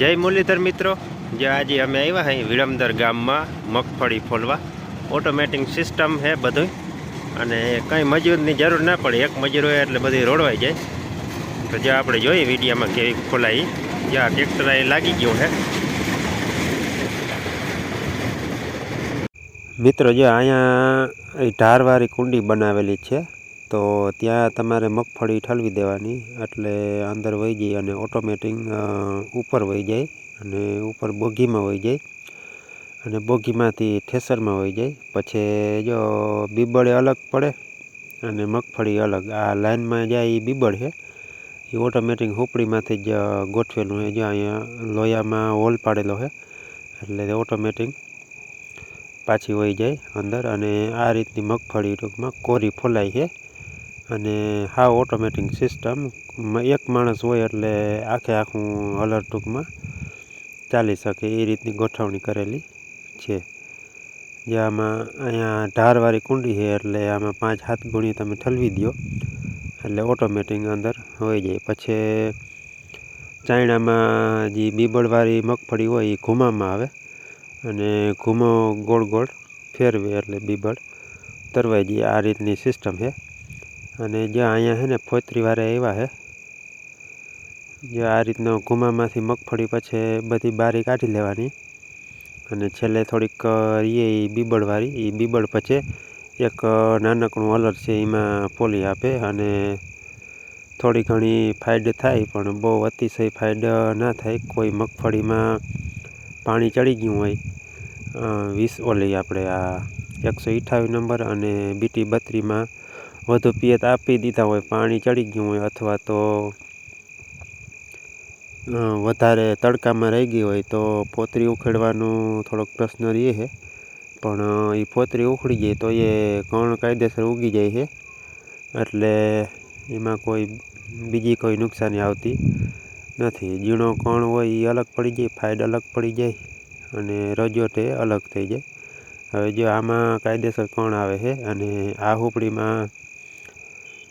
જય મુરલીધર મિત્રો. જે આજે અમે આવ્યા અહીં વિરમદર ગામમાં મગફળી ફોલવા. ઓટોમેટિક સિસ્ટમ છે બધું અને કંઈ મજૂરની જરૂર ના પડે. એક મજૂર હોય એટલે બધી રોડવાઈ જાય. તો જે આપણે જોઈએ વિડીયામાં કેવી ખોલાઈ જ્યાં ટ્રેક્ટર એ લાગી ગયું છે મિત્રો, જે અહીંયા ઢારવાળી કુંડી બનાવેલી છે. તો ત્યાં તમારે મગફળી ઠલવી દેવાની, એટલે અંદર વહી જાય અને ઓટોમેટિક ઉપર વહી જાય અને ઉપર બોગીમાં વહી જાય અને બોગીમાંથી થેસરમાં વહી જાય. પછી જો બીબળે અલગ પડે અને મગફળી અલગ. આ લાઇનમાં જાય એ બીબળ છે એ ઓટોમેટિક હુપડીમાંથી જ ગોઠવેલું છે. જો અહીંયા લોયામાં હોલ પાડેલો છે, એટલે ઓટોમેટિક પાછી વહી જાય અંદર અને આ રીતની મગફળી ટૂંકમાં કોરી ફોલાય છે. અને હાવ ઓટોમેટિક સિસ્ટમ એક માણસ હોય એટલે આખે આખું હલર ટૂંકમાં ચાલી શકે, એ રીતની ગોઠવણી કરેલી છે. જે આમાં અહીંયા ઢારવાળી કુંડી છે, એટલે આમાં પાંચ હાથ ગુણી તમે ઠલવી દો એટલે ઓટોમેટિક અંદર હોઈ જાય. પછી ચાયણામાં જે બીબળવાળી મગફળી હોય, એ ઘૂમામાં આવે અને ઘૂમો ગોળ ગોળ ફેરવે એટલે બીબળ તરવાઈ જાય. આ રીતની સિસ્ટમ છે. અને જ્યાં અહીંયા છે ને ફોતરી વારે આવ્યા છે જે આ રીતનો ઘૂમામાંથી મગફળી પછી બધી બારી કાઢી લેવાની. અને છેલ્લે થોડીક એ બીબળવાળી એ બીબળ પછી એક નાનકડું અલર છે એમાં પોલી આપે અને થોડી ઘણી ફાઇડ થાય, પણ બહુ અતિશય ફાઇડ ના થાય. કોઈ મગફળીમાં પાણી ચડી ગયું હોય વીસ ઓલી આપણે આ એકસો અઠ્ઠાવીસ નંબર અને બીટી બત્રીમાં વધુ પિયત આપી દીધા હોય, પાણી ચડી ગયું હોય અથવા તો વધારે તડકામાં રહી ગઈ હોય તો પોતરી ઉખેડવાનું થોડોક પ્રશ્ન રહે છે. પણ એ પોતરી ઉખડી જાય તો એ કણ કાયદેસર ઉગી જાય છે. એટલે એમાં કોઈ બીજી કોઈ નુકસાની આવતી નથી. ઝીણો કણ હોય એ અલગ પડી જાય, ફાઇડ અલગ પડી જાય અને રજોટે અલગ થઈ જાય. હવે જો આમાં કાયદેસર કણ આવે છે અને આ હુપડીમાં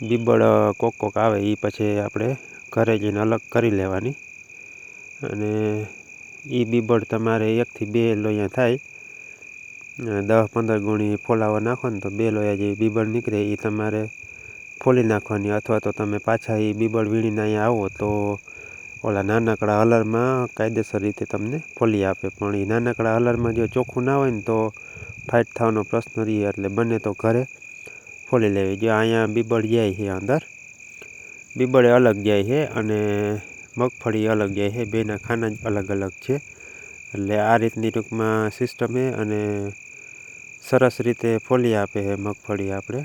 બીબળ કોક કોક આવે એ પછી આપણે ઘરે જઈને અલગ કરી લેવાની. અને એ બીબળ તમારે એકથી બે લોહીયા થાય. દસ પંદર ગુણી ફોલાવા નાખો ને તો બે લોયા જે બીબળ નીકળે એ તમારે ફોલી નાખવાની. અથવા તો તમે પાછા એ બીબળ વીણીને અહીંયા આવો તો ઓલા નાનકડા હલરમાં કાયદેસર રીતે તમને ફોલી આપે. પણ એ નાનકડા હલરમાં જો ચોખ્ખું ના હોય ને તો ફાઇટ થવાનો પ્રશ્ન રહે. એટલે બને તો ઘરે ફોલી લેવી. જો અહીંયા બીબળ જાય છે અંદર, બીબળે અલગ જાય છે અને મગફળી અલગ જાય છે. બેના ખાના જ અલગ અલગ છે. એટલે આ રીતની ટૂંકમાં સિસ્ટમ છે અને સરસ રીતે ફોલી આપે છે મગફળી આપણે.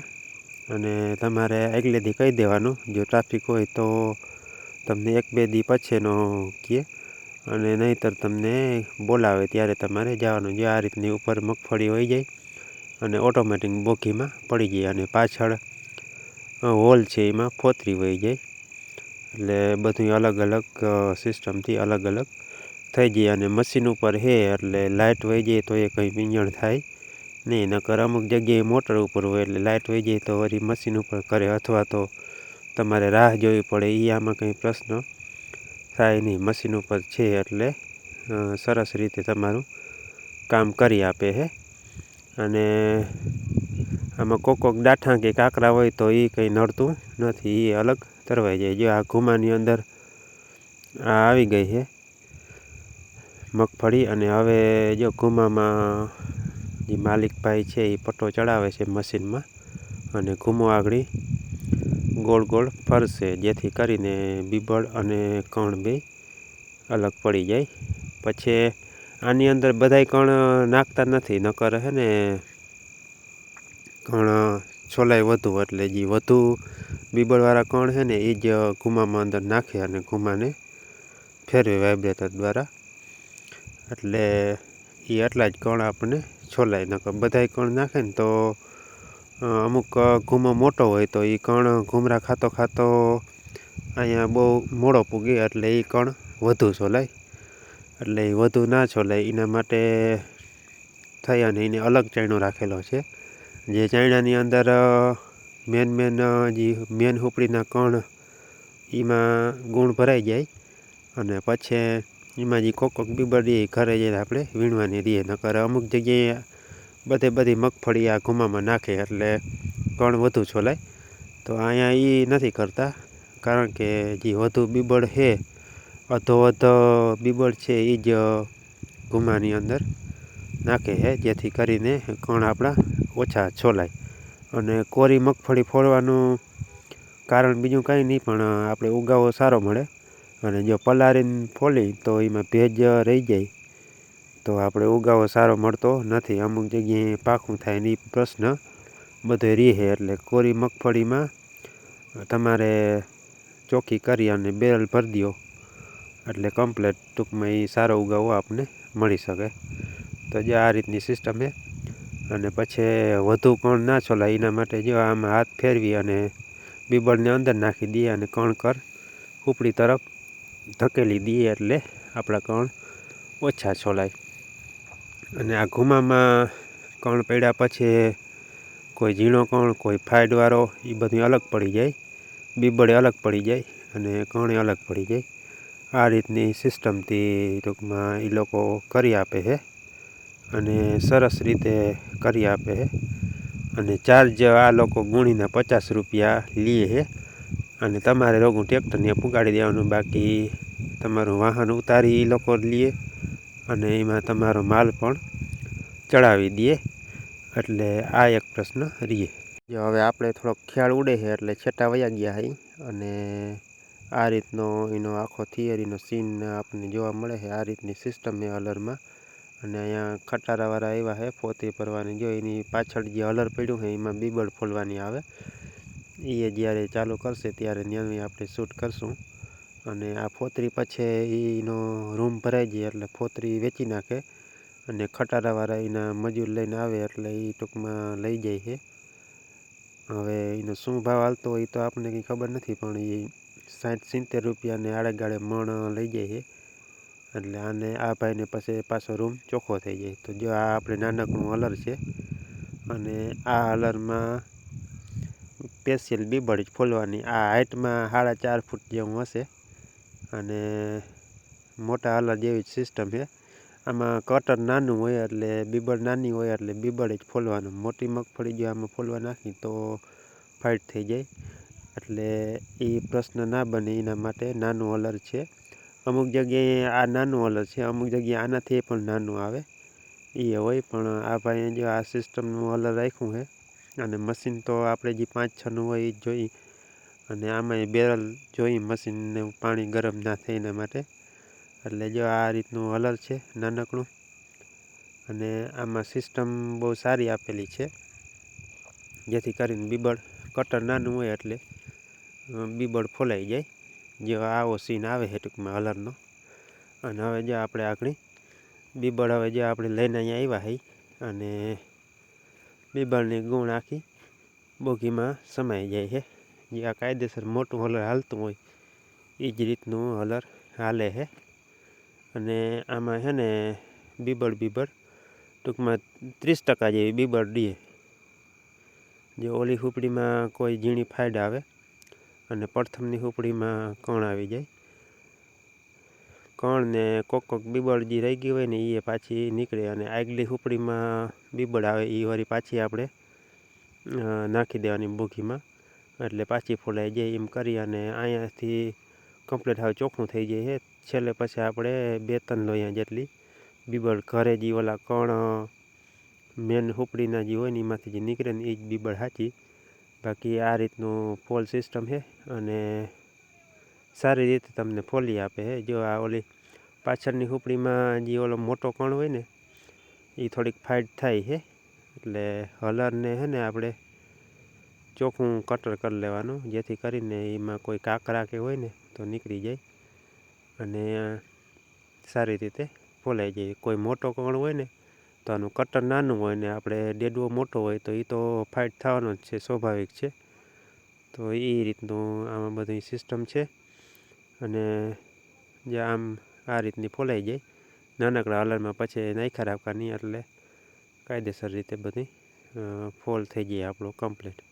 અને તમારે આગલેથી કહી દેવાનું, જો ટ્રાફિક હોય તો તમને એક બે દી પછીનો કહે અને નહીંતર તમને બોલાવે ત્યારે તમારે જવાનું. જો આ રીતની ઉપર મગફળી હોઈ જાય અને ઓટોમેટિક બોગીમાં પડી જાય અને પાછળ હોલ છે એમાં ફોતરી વહી જાય. એટલે બધું અલગ અલગ સિસ્ટમથી અલગ અલગ થઈ જાય અને મશીન ઉપર છે એટલે લાઇટ વહી જાય તો એ કંઈ પિંજણ થાય નહીં. નકર અમુક જગ્યાએ મોટર ઉપર હોય એટલે લાઇટ વહી જાય તો વળી મશીન ઉપર કરે અથવા તો તમારે રાહ જોવી પડે. એ આમાં કંઈ પ્રશ્ન થાય નહીં. મશીન ઉપર છે એટલે સરસ રીતે તમારું કામ કરી આપે છે અને આમાં કોક કોક ડાઠા કે કાંકરા હોય તો એ કંઈ નડતું નથી એ અલગ તરવાઈ જાય. જો આ ઘુમાની અંદર આ આવી ગઈ છે, મગફળી અને હવે જો ઘુમામાં જે માલિકભાઈ છે એ પટ્ટો ચડાવે છે મશીનમાં અને ઘૂમો આગળ ગોળ ગોળ ફરશે, જેથી કરીને બીબળ અને કણ બે અલગ પડી જાય. પછી આની અંદર બધાય કણ નાખતા નથી. નકર હે ને, કણ છોલાય વધુ એટલે જે વધુ બીબળવાળા કણ છે ને એ જ ઘુમામાં અંદર નાખે અને ઘુમાને ફેરવે વાઇબ્રેટર દ્વારા. એટલે એ આટલા જ કણ આપણને છોલાય. નકર બધાય કણ નાખે ને તો અમુક ઘૂમો મોટો હોય તો એ કણ ઘૂમરા ખાતો ખાતો અહીંયા બહુ મોડો પૂગે એટલે એ કણ વધુ છોલાય. એટલે એ વધુ ના છોલાય એના માટે થઈ અને એને અલગ ચાયણો રાખેલો છે. જે ચાયણાની અંદર મેન મેન જે મેન હુપડીના કણ, એમાં ગુણ ભરાઈ જાય અને પછી એમાં જે કોક કોક બીબર એ ઘરે જઈને આપણે વીણવાની રહીએ. નકર અમુક જગ્યાએ બધે બધી મગફળી આ ઘુમામાં નાખે એટલે કણ વધુ છોલાય. તો અહીંયા એ નથી કરતા. કારણ કે જે વધુ બીબળ છે અધો અધો બીબળ છે એ જ ઘુમાની અંદર નાખે છે જેથી કરીને કણ આપણા ઓછા છોલાય. અને કોરી મગફળી ફોડવાનું કારણ બીજું કાંઈ નહીં, પણ આપણે ઉગાવો સારો મળે. અને જો પલાળીને ફોલી તો એમાં ભેજ રહી જાય. તો આપણે ઉગાવો સારો મળતો નથી. અમુક જગ્યાએ પાકું થાય ને એ પ્રશ્ન બધો રહે એટલે કોરી મગફળીમાં તમારે ચોખ્ખી કરી અને બેરલ ભરી દો. એટલે કમ્પ્લેટ ટૂંકમાં એ સારો ઉગાવો આપને મળી શકે. તો જે આ રીતની સિસ્ટમ છે, અને પછી વધુ કણ ના છોલાય, એના માટે જો આમાં હાથ ફેરવી અને બીબળને અંદર નાખી દઈએ અને કણ કર ઉપડી તરફ ધકેલી દઈએ એટલે આપણા કણ ઓછા છોલાય. અને આ ઘુમામાં કણ પડ્યા પછી કોઈ ઝીણો કણ, કોઈ ફાઇડવાળો એ બધું અલગ પડી જાય. બીબળે અલગ પડી જાય અને કણે અલગ પડી જાય. આ રીતની સિસ્ટમથી ટૂંકમાં એ લોકો કરી આપે છે અને સરસ રીતે કરી આપે છે. અને ચાર્જ આ લોકો ગુણીને પચાસ રૂપિયા લે છે. અને તમારે રોગું ટ્રેક્ટરને પુગાડી દેવાનું, બાકી તમારું વાહન ઉતારી એ લોકો લે અને એમાં તમારો માલ પણ ચડાવી દે. એટલે આ એક પ્રશ્ન રહીએ જો હવે આપણે થોડોક ખ્યાલ ઉડે છે એટલે છેટા વયા ગયા હઈ અને આ રીતનો એનો આખો થિયરીનો સીન આપણને જોવા મળે છે. આ રીતની સિસ્ટમ છે અલરમાં. અને અહીંયા ખટારાવાળા આવ્યા છે પોતે ભરવાની. જો એની પાછળ જે અલર પડ્યું છે, એમાં બીબળ ફોલવાની આવે. એ જ્યારે ચાલુ કરશે ત્યારે ત્યાંની આપણે શૂટ કરશું. અને આ ફોતરી પછી એનો રૂમ ભરાઈ જાય એટલે ફોતરી વેચી નાખે. અને ખટારાવાળા એના મજૂર લઈને આવે એટલે એ ટૂંકમાં લઈ જાય છે. હવે એનો શું ભાવ હાલતો હોય તો આપણને કંઈ ખબર નથી, પણ એ સાઠ સિત્તેર રૂપિયાને આડેગાળે મણ લઈ જાય છે. એટલે આને આ ભાઈને પછી પાછો રૂમ ચોખ્ખો થઈ જાય. તો જો આ આપણે નાનકડું અલર છે અને આ અલરમાં સ્પેશિયલ બીબડ જ ફોલવાની. આ હાઇટમાં સાડા ચાર ફૂટ જેવું હશે અને મોટા અલર જેવી જ સિસ્ટમ છે. આમાં કટર નાનું હોય એટલે બીબડ નાની હોય એટલે બીબડ જ ફોલવાનું. મોટી મગફળી જો આમાં ફોલવા નાખી તો ફાઇટ થઈ જાય. એટલે એ પ્રશ્ન ના બને એના માટે નાનું અલર છે. અમુક જગ્યાએ આ નાનું અલર છે, અમુક જગ્યાએ આનાથી પણ નાનું આવે. એ હોય, પણ આ ભાઈએ જો આ સિસ્ટમનું અલર રાખ્યું છે, અને મશીન તો આપણે જે પાંચ છનું હોય એ જોઈ. અને આમાં બેરલ જોઈ મશીનને પાણી ગરમ ના થાય એના માટે. એટલે જો આ રીતનું અલર છે, નાનકડું. અને આમાં સિસ્ટમ બહુ સારી આપેલી છે, જેથી કરીને બીબળ કટર નાનું હોય એટલે. બીબળ ફોલાઈ જાય. જે આવો સીન આવે છે ટૂંકમાં અલરનો અને હવે જે આપણે આગળ બીબળ હવે જે આપણે લઈને અહીંયા આવ્યા હઈ, અને બીબળની ગુણ આખી બોગીમાં સમાઈ જાય છે જે આ કાયદેસર મોટું હલર હાલતું હોય એ જ રીતનું હલર હાલે છે અને આમાં છે ને બીબળ બીબળ ટૂંકમાં ત્રીસ ટકા જેવી બીબળ દે જે ઓલી હુપડીમાં કોઈ ઝીણી ફાઇડ આવે અને પ્રથમની હુપડીમાં કણ આવી જાય. કણ ને કોક કોક બીબળ જે રહી ગઈ હોય ને એ પાછી નીકળે અને આગલી હૂપડીમાં બીબળ આવે એ વળી પાછી આપણે નાખી દેવાની ભૂખીમાં એટલે પાછી ફોલાઈ જાય એમ કરી અને અહીંયાથી કમ્પ્લીટ હવે ચોખ્ખું થઈ જાય છે છેલ્લે પછી આપણે બે ત્રણ લોહીયા જેટલી. બીબળ ઘરે જે ઓલા કણ, મેન હુપડીના જે હોય ને એમાંથી જે નીકળે ને એ જ બીબળ સાચી બાકી આ રીતનું ફોલ સિસ્ટમ છે અને સારી રીતે તમને ફોલી આપે છે. જો આ ઓલી પાછળની હુપડીમાં જે ઓલો મોટો કણ હોય ને, એ થોડીક ફાઇટ થાય છે. એટલે હલરને છે ને આપણે ચોખ્ખું કટર કરી લેવાનું, જેથી કરીને એમાં કોઈ કાંકરા કે હોય ને, તો નીકળી જાય અને સારી રીતે ફોલાઈ જાય. કોઈ મોટો કણ હોય ને તો આનું કટર નાનું હોય ને આપણે ડેડવો મોટો હોય તો એ તો ફાઇટ થવાનો જ છે, સ્વાભાવિક છે. તો એ રીતનું આમાં બધી સિસ્ટમ છે. અને જે આમ આ રીતની ફોલાઈ જાય. નાનકડા હલરમાં પછી નાખ્યા રાખવાની એટલે કાયદેસર રીતે બધી ફોલ થઈ જાય આપણો કમ્પ્લીટ